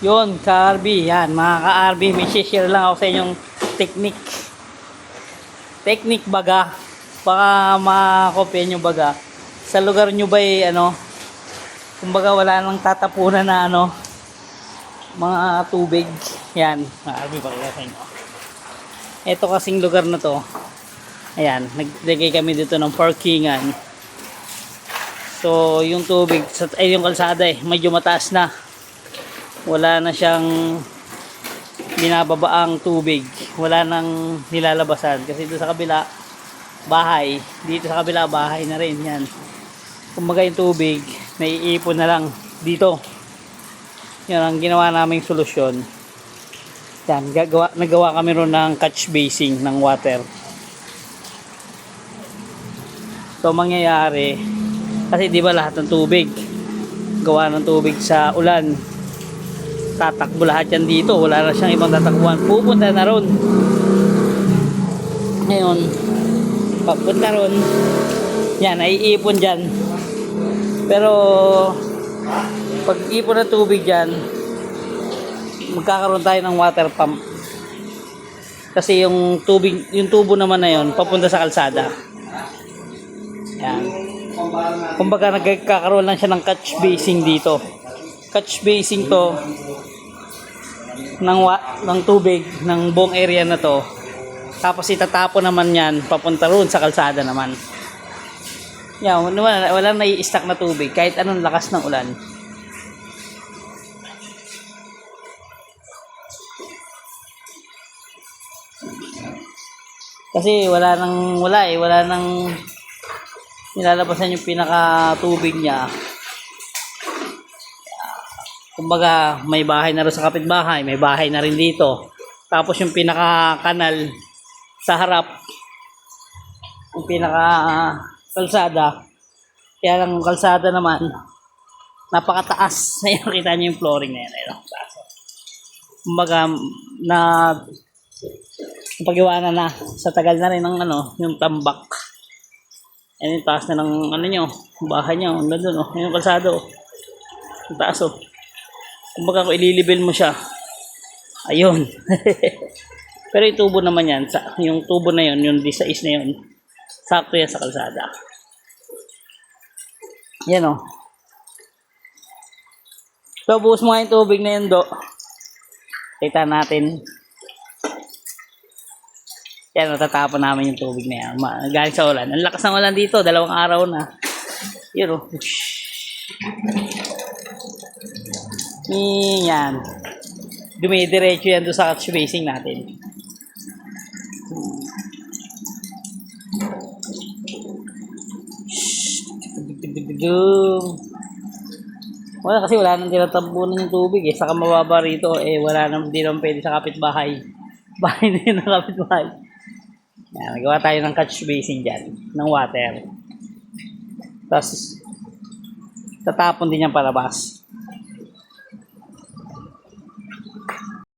Yun, ka-RB. Yan, mga ka-RB. May share lang ako sa inyong technique. Technique baga. Baka makakopya nyo baga. Sa lugar nyo ba ano, kumbaga wala nang tatapunan na ano, mga tubig. Yan, mga RB pakita sa inyo. Ito kasing lugar na to. Ayan, naglagay kami dito ng parkingan. So, yung tubig, ay yung kalsada eh, medyo mataas na. Wala na siyang binababaang tubig. Wala nang nilalabasan. Kasi dito sa kabila, bahay. Dito sa kabila, bahay na rin. Yan. Kumbaga yung tubig, naiipon na lang dito. Yan ang ginawa naming solusyon. Yan, gagawa, nagawa kami ron ng catch basing ng water. So, mangyayari, kasi di ba lahat ng tubig, gawa ng tubig sa ulan, tatakbo lahat yan dito, wala na siyang ibang tatakbuhan, pupunta na ron. Ngayon, pagpunta ron, yan, naiipon dyan. Pero, pag ipon ng tubig dyan, magkakaroon tayo ng water pump. Kasi yung tubig, yung tubo naman na yon papunta sa kalsada. Yan. Kumbaga nagkakaroon lang siya ng catch basing dito. Catch basing to ng ng tubig ng buong area na to. Tapos itatapon naman yan papunta roon sa kalsada naman. Yan, wala, wala nai-stack na tubig kahit anong lakas ng ulan. Kasi wala nang wala eh, wala nang nilalabasan yung pinaka tubig niya. Kumbaga, may bahay na rin sa kapitbahay, may bahay na rin dito. Tapos yung pinaka kanal sa harap, yung pinaka kalsada, kaya lang yung kalsada naman, napakataas. Ayun, kita niyo yung flooring na yan. Taas. Kumbaga, na paggawa na sa tagal na rin ng ano, yung tambak. Ayun yung taas na ng ano nyo, bahay nyo, ano doon, oh, yung kalsado. Oh. Yung taas oh. Kumbaga kung ililibel mo siya, ayun. Pero yung tubo naman yan, sa, yung tubo na yun, yung disais na yun, sakto yan sa kalsada. Yan oh. So, buhos mo nga yung tubig na yun, do. Kita natin. Yan, natatapon namin yung tubig na yan. Ma- Galing sa ulan. Ang lakas ng ulan dito, dalawang araw na. Yun oh. Yan. Dumidiretso yan doon sa catch basing natin. Wala kasi wala nang tinatambunan yung tubig eh. Saka mababa rito eh wala nang di naman pwede sa kapitbahay. Bahay na yun ng kapitbahay. Yan, nagawa tayo ng catch basin dyan, ng water. Tapos, tatapon din yan palabas.